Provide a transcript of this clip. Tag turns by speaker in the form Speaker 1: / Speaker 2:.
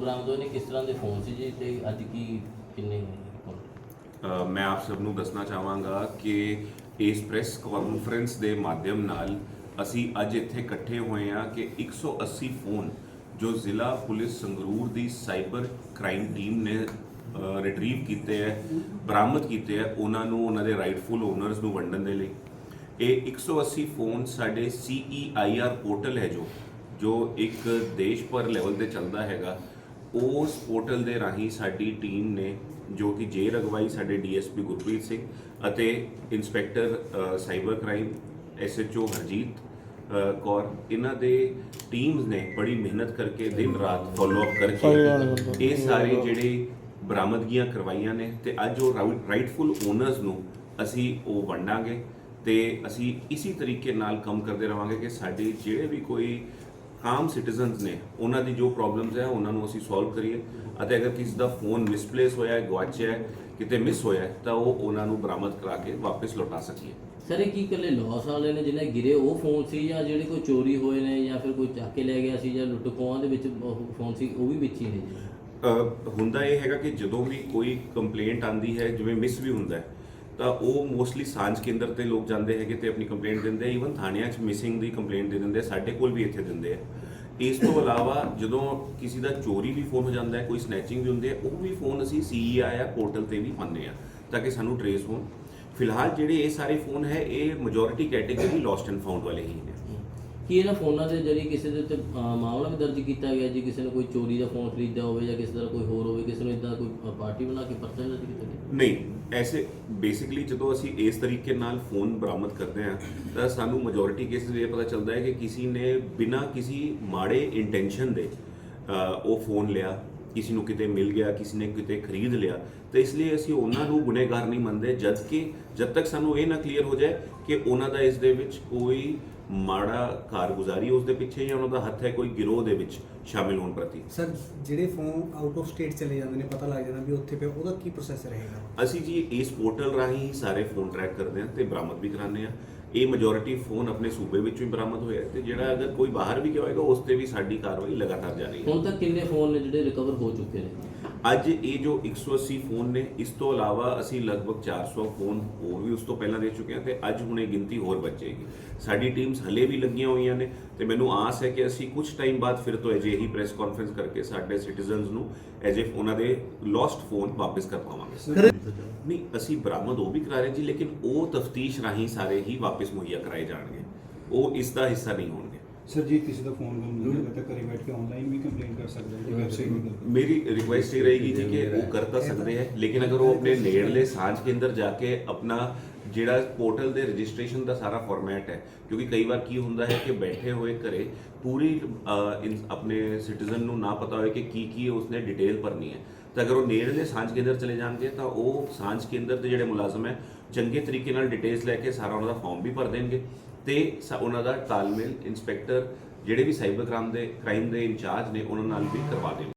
Speaker 1: ਬਰਾਮਦ ਹੋਏ ਨੇ? ਕਿਸ ਤਰ੍ਹਾਂ ਦੇ ਫੋਨ ਸੀ ਜੀ ਤੇ ਅੱਜ ਕੀ ਕਿੰਨੇ
Speaker 2: ਅ, ਮੈਂ ਆਪ ਸਭ ਨੂੰ ਦੱਸਣਾ ਚਾਹਾਂਗਾ ਕਿ ਇਸ ਪ੍ਰੈਸ ਕਾਨਫਰੰਸ ਦੇ ਮਾਧਿਅਮ ਨਾਲ ਅਸੀਂ ਅੱਜ ਇੱਥੇ ਇਕੱਠੇ ਹੋਏ ਹਾਂ ਕਿ 180 ਫੋਨ ਜੋ ਜ਼ਿਲ੍ਹਾ ਪੁਲਿਸ ਸੰਗਰੂਰ ਦੀ ਸਾਈਬਰ ਕ੍ਰਾਈਮ ਟੀਮ ਨੇ ਰਿਟਰੀਵ ਕੀਤੇ ਹੈ ਬਰਾਮਦ ਕੀਤੇ ਹੈ ਉਹਨਾਂ ਨੂੰ ਉਹਨਾਂ ਦੇ ਰਾਈਟਫੁਲ ਓਨਰਸ ਨੂੰ ਵੰਡਣ ਦੇ ਲਈ। ਇਹ 180 ਫੋਨ ਸਾਡੇ CEIR ਪੋਰਟਲ ਹੈ ਜੋ ਜੋ ਇੱਕ ਦੇਸ਼ ਭਰ ਲੈਵਲ ਤੇ ਚੱਲਦਾ ਹੈਗਾ। ਉਸ ਪੋਰਟਲ ਦੇ ਰਾਹੀਂ ਸਾਡੀ ਟੀਮ ਨੇ ਜੋ ਕਿ ਜੇ ਰਗਵਾਈ ਸਾਡੇ ਡੀਐਸਪੀ ਗੁਰਪ੍ਰੀਤ ਸਿੰਘ ਅਤੇ ਇੰਸਪੈਕਟਰ ਅ, cyber crime SHO Harjeet Kaur ਇਹਨਾਂ ਦੇ ਟੀਮਸ ਨੇ ਬੜੀ ਮਿਹਨਤ ਕਰਕੇ ਦਿਨ ਰਾਤ ਫਾਲੋ ਅਪ ਕਰਕੇ ਇਹ ਸਾਰੇ ਜਿਹੜੇ ਬਰਾਮਦਗੀਆਂ ਕਰਵਾਈਆਂ ਨੇ ਤੇ ਅੱਜ ਉਹ ਰਾਈਟਫੁਲ ਓਨਰਸ ਨੂੰ ਅਸੀਂ ਉਹ ਵੰਡਾਂਗੇ ਤੇ ਅਸੀਂ ਇਸੇ ਤਰੀਕੇ ਨਾਲ ਕੰਮ ਕਰਦੇ ਰਵਾਂਗੇ ਕਿ ਸਾਡੇ ਜਿਹੜੇ ਵੀ ਕੋਈ ਆਮ ਸਿਟੀਜ਼ਨਸ ਨੇ ਉਹਨਾਂ ਦੀ ਜੋ ਪ੍ਰੋਬਲਮਸ ਹੈ ਉਹਨਾਂ ਨੂੰ ਅਸੀਂ ਸੋਲਵ ਕਰੀਏ। ਅਤੇ ਅਗਰ ਕਿਸੇ ਦਾ ਫੋਨ ਮਿਸਪਲੇਸ ਹੋਇਆ ਹੈ ਗਵਾਚਿਆ ਹੈ ਕਿਤੇ ਮਿਸ ਹੋਇਆ ਹੈ ਤਾਂ ਉਹ ਉਹਨਾਂ ਨੂੰ ਬਰਾਮਦ ਕਰਾ ਕੇ ਵਾਪਸ ਲੌਟਾ ਸਕੀਏ।
Speaker 1: ਸਰ ਇਹ ਕੀ ਇਕੱਲੇ ਲਾਸ ਵਾਲੇ ਨੇ ਜਿਹਨੇ ਗਿਰੇ ਉਹ ਫੋਨ ਸੀ ਜਾਂ ਜਿਹੜੇ ਕੋਈ ਚੋਰੀ ਹੋਏ ਨੇ ਜਾਂ ਫਿਰ ਕੋਈ ਚੱਕ ਕੇ ਲੈ ਗਿਆ ਸੀ ਜਾਂ ਲੁੱਟ ਖੋਹਾਂ ਦੇ ਵਿੱਚ ਫੋਨ ਸੀ ਉਹ ਵੀ ਵਿੱਚ ਹੀ ਨੇ ਜੀ?
Speaker 2: ਹੁੰਦਾ ਇਹ ਹੈਗਾ ਕਿ ਜਦੋਂ ਵੀ ਕੋਈ ਕੰਪਲੇਂਟ ਆਂਦੀ ਹੈ ਜਿਵੇਂ ਮਿਸ ਵੀ ਹੁੰਦਾ ਹੈ ਤਾਂ ਉਹ ਮੋਸਟਲੀ ਸਾਂਝ ਕੇਂਦਰ ਤੇ ਲੋਕ ਜਾਂਦੇ ਹੈਗੇ ਤੇ ਆਪਣੀ ਕੰਪਲੇਂਟ ਦਿੰਦੇ ਈਵਨ ਥਾਣਿਆਂ 'ਚ ਮਿਸਿੰਗ ਦੀ ਕੰਪਲੇਂਟ ਦੇ ਦਿੰਦੇ ਸਾਡੇ ਕੋਲ ਵੀ ਇੱਥੇ ਦਿੰਦੇ ਆ। ਇਸ ਤੋਂ ਇਲਾਵਾ ਜਦੋਂ ਕਿਸੇ ਦਾ ਚੋਰੀ ਵੀ ਫੋਨ ਹੋ ਜਾਂਦਾ ਹੈ, ਕੋਈ ਸਨੈਚਿੰਗ ਵੀ ਹੁੰਦੀ ਹੈ, ਉਹ ਵੀ ਫੋਨ ਅਸੀਂ ਸੀਈਆਈ ਪੋਰਟਲ ਤੇ ਵੀ ਪਾਉਂਦੇ ਆ, ਤਾਂ ਕਿ ਸਾਨੂੰ ਟਰੇਸ ਹੋਣ। ਫਿਲਹਾਲ ਜਿਹੜੇ ਇਹ ਸਾਰੇ ਫੋਨ ਹੈ, ਇਹ majority category lost and found ਵਾਲੇ ਹੀ ਨੇ।
Speaker 1: ਕੀ ਇਹਨਾਂ ਫੋਨਾਂ ਦੇ ਜਰੀਏ ਕਿਸੇ ਦੇ ਉੱਤੇ ਅਹ, ਮਾਮਲਾ ਵੀ ਦਰਜ ਕੀਤਾ ਗਿਆ ਜੀ ਕਿਸੇ ਨੇ ਕੋਈ ਚੋਰੀ ਦਾ ਫੋਨ ਖਰੀਦਿਆ ਹੋਵੇ ਜਾਂ ਕਿਸੇ ਦਾ ਕੋਈ ਹੋਰ ਹੋਵੇ ਕਿਸੇ ਨੂੰ ਇਦਾਂ ਕੋਈ ਅਹ, ਪਾਰਟੀ ਬਣਾ ਕੇ ਪਰਚਾ ਦਰਜ ਕੀਤਾ ਗਿਆ?
Speaker 2: ਨਹੀਂ ਐਸੇ ਬੇਸਿਕਲੀ ਜਦੋਂ ਅਸੀਂ ਇਸ ਤਰੀਕੇ ਨਾਲ ਫੋਨ ਬਰਾਮਦ ਕਰਦੇ ਹਾਂ ਤਾਂ ਸਾਨੂੰ ਮੈਜੋਰਿਟੀ ਕੇਸਿਸ ਇਹ ਪਤਾ ਚੱਲਦਾ ਹੈ ਕਿ ਕਿਸੇ ਨੇ ਬਿਨਾਂ ਕਿਸੇ ਮਾੜੇ ਇੰਟੈਂਸ਼ਨ ਦੇ ਅ, ਉਹ ਫੋਨ ਲਿਆ ਕਿਸੇ ਨੂੰ ਕਿਤੇ ਮਿਲ ਗਿਆ ਕਿਸੇ ਨੇ ਕਿਤੇ ਖਰੀਦ ਲਿਆ। ਤਾਂ ਇਸ ਲਈ ਅਸੀਂ ਉਹਨਾਂ ਨੂੰ ਗੁਨੇਗਾਰ ਨਹੀਂ ਮੰਨਦੇ ਜਦ ਕਿ ਜਦ ਤੱਕ ਸਾਨੂੰ ਇਹ ਨਾ ਕਲੀਅਰ ਹੋ ਜਾਏ ਕਿ ਉਹਨਾਂ ਦਾ ਇਸ ਦੇ ਵਿੱਚ ਕੋਈ ਮਾੜਾ ਕਾਰਗੁਜ਼ਾਰੀ ਉਸ ਦੇ ਪਿੱਛੇ ਜਾਂ ਉਹਨਾਂ ਦਾ ਹੱਥ ਹੈ ਕੋਈ ਗਿਰੋਹ ਦੇ ਵਿੱਚ ਸ਼ਾਮਿਲ ਹੋਣ ਪ੍ਰਤੀ?
Speaker 3: ਸਰ ਜਿਹੜੇ ਫੋਨ ਆਊਟ ਆਫ ਸਟੇਟ ਚਲੇ ਜਾਂਦੇ ਨੇ ਪਤਾ ਲੱਗ ਜਾਂਦਾ ਵੀ ਉੱਥੇ ਪਿਆ ਉਹਦਾ ਕੀ ਪ੍ਰੋਸੈਸ ਰਹੇਗਾ?
Speaker 2: ਅਸੀਂ ਜੀ ਇਸ ਪੋਰਟਲ ਰਾਹੀਂ ਸਾਰੇ ਫੋਨ ਟਰੈਕ ਕਰਦੇ ਹਾਂ ਤੇ ਬਰਾਮਦ ਵੀ ਕਰਾਉਂਦੇ ਹਾਂ। ਇਹ ਮੈਜੋਰਿਟੀ ਫੋਨ ਆਪਣੇ ਸੂਬੇ ਵਿੱਚੋਂ ਹੀ ਬਰਾਮਦ ਹੋਇਆ ਤੇ ਜਿਹੜਾ ਅਗਰ ਕੋਈ ਬਾਹਰ ਵੀ ਗਿਆ ਹੋਏਗਾ ਉਸ ਤੇ ਵੀ ਸਾਡੀ ਕਾਰਵਾਈ ਲਗਾਤਾਰ ਜਾਰੀ ਹੈ।
Speaker 1: ਹੁਣ ਤੱਕ ਕਿੰਨੇ ਫੋਨ ਨੇ ਜਿਹੜੇ ਰਿਕਵਰ ਹੋ ਚੁੱਕੇ ਨੇ?
Speaker 2: ਅੱਜ ਇਹ ਜੋ 180 ਫੋਨ ਨੇ ਇਸ ਤੋਂ ਇਲਾਵਾ ਅਸੀਂ ਲਗਭਗ 400 ਫੋਨ ਹੋਰ ਵੀ ਉਸ ਤੋਂ ਪਹਿਲਾਂ ਦੇ ਚੁੱਕੇ ਹਾਂ ਤੇ ਅੱਜ ਹੁਣ ਇਹ ਗਿਣਤੀ ਹੋਰ ਵੱਜੇਗੀ ਸਾਡੀ ਟੀਮਸ ਹਲੇ ਵੀ ਲੱਗੀਆਂ ਹੋਈਆਂ ਨੇ ਤੇ ਮੈਨੂੰ ਆਸ ਹੈ ਕਿ ਅਸੀਂ ਕੁਝ ਟਾਈਮ ਬਾਅਦ ਫਿਰ ਤੋਂ ਅਜਿਹੀ ਪ੍ਰੈਸ ਕਾਨਫਰੰਸ ਕਰਕੇ ਸਾਡੇ ਸਿਟੀਜ਼ਨਸ ਨੂੰ ਐਜ ਇਫ ਉਹਨਾਂ ਦੇ ਲੋਸਟ ਫੋਨ ਵਾਪਸ ਕਰ ਪਾਵਾਂਗੇ। ਨਹੀਂ ਅਸੀਂ ਬਰਾਮਦ ਉਹ ਵੀ ਕਰਾ ਰਹੇ ਜੀ ਲੇਕਿਨ ਉਹ ਤਫਤੀਸ਼ ਰਾਹੀਂ ਸਾਰੇ ਹੀ ਵਾਪਸ ਮੁਹੱਈਆ ਕਰਾਏ ਜਾਣਗੇ। ਉਹ ਇਸ ਦਾ ਹਿੱਸਾ ਨਹੀਂ ਹੋਣਗੇ।
Speaker 4: ਸਰ ਜੀ ਕਿਸੇ ਦਾ ਫੋਨ ਗੁੰਮ ਹੋ ਜਾਏਗਾ ਤਾਂ ਘਰੇ ਬੈਠ ਕੇ ਆਨਲਾਈਨ ਵੀ ਕੰਪਲੇਂਟ ਕਰ ਸਕਦਾ ਹੈ ਜੀ ਵੈਬਸਾਈਟ ਵੀ ਕਰ
Speaker 2: ਮੇਰੀ ਰਿਕੁਐਸਟ ਇਹ ਰਹੇਗੀ ਜੀ ਕਿ ਉਹ ਕਰ ਤਾਂ ਸਕਦੇ ਹੈ। ਲੇਕਿਨ ਅਗਰ ਉਹ ਆਪਣੇ ਨੇੜਲੇ ਸਾਂਝ ਕੇਂਦਰ ਜਾ ਕੇ ਆਪਣਾ ਜਿਹੜਾ ਪੋਰਟਲ ਦੇ ਰਜਿਸਟ੍ਰੇਸ਼ਨ ਦਾ ਸਾਰਾ ਫਾਰਮੈਟ ਹੈ ਕਿਉਂਕਿ ਕਈ ਵਾਰ ਕੀ ਹੁੰਦਾ ਹੈ ਕਿ ਬੈਠੇ ਹੋਏ ਘਰੇ ਪੂਰੀ ਅਹ, ਇਨ- ਆਪਣੇ ਸਿਟੀਜ਼ਨ ਨੂੰ ਨਾ ਪਤਾ ਹੋਏ ਕਿ ਕੀ ਕੀ ਉਸਨੇ ਡਿਟੇਲ ਭਰਨੀ ਹੈ। ਤਾਂ ਅਗਰ ਉਹ ਨੇੜਲੇ ਸਾਂਝ ਕੇਂਦਰ ਚਲੇ ਜਾਣਗੇ ਤਾਂ ਉਹ ਸਾਂਝ ਕੇਂਦਰ ਦੇ ਜਿਹੜੇ ਮੁਲਾਜ਼ਮ ਹੈ ਚੰਗੇ ਤਰੀਕੇ ਨਾਲ ਡਿਟੇਲਸ ਲੈ ਕੇ ਸਾਰਾ ਉਹਨਾਂ ਦਾ ਫਾਰਮ ਵੀ ਭਰ ਦੇਣਗੇ। ਤੇ ਸ- ਉਹਨਾਂ ਦਾ ਤਾਲਮੇਲ, ਇੰਸਪੈਕਟਰ ਜਿਹੜੇ ਵੀ ਸਾਈਬਰ ਕ੍ਰਾਈਮ ਦੇ ਕ੍ਰਾਈਮ ਦੇ ਇੰਚਾਰਜ ਨੇ, ਉਹਨਾਂ ਨਾਲ ਵੀ ਕਰਵਾ ਦੇਣਗੇ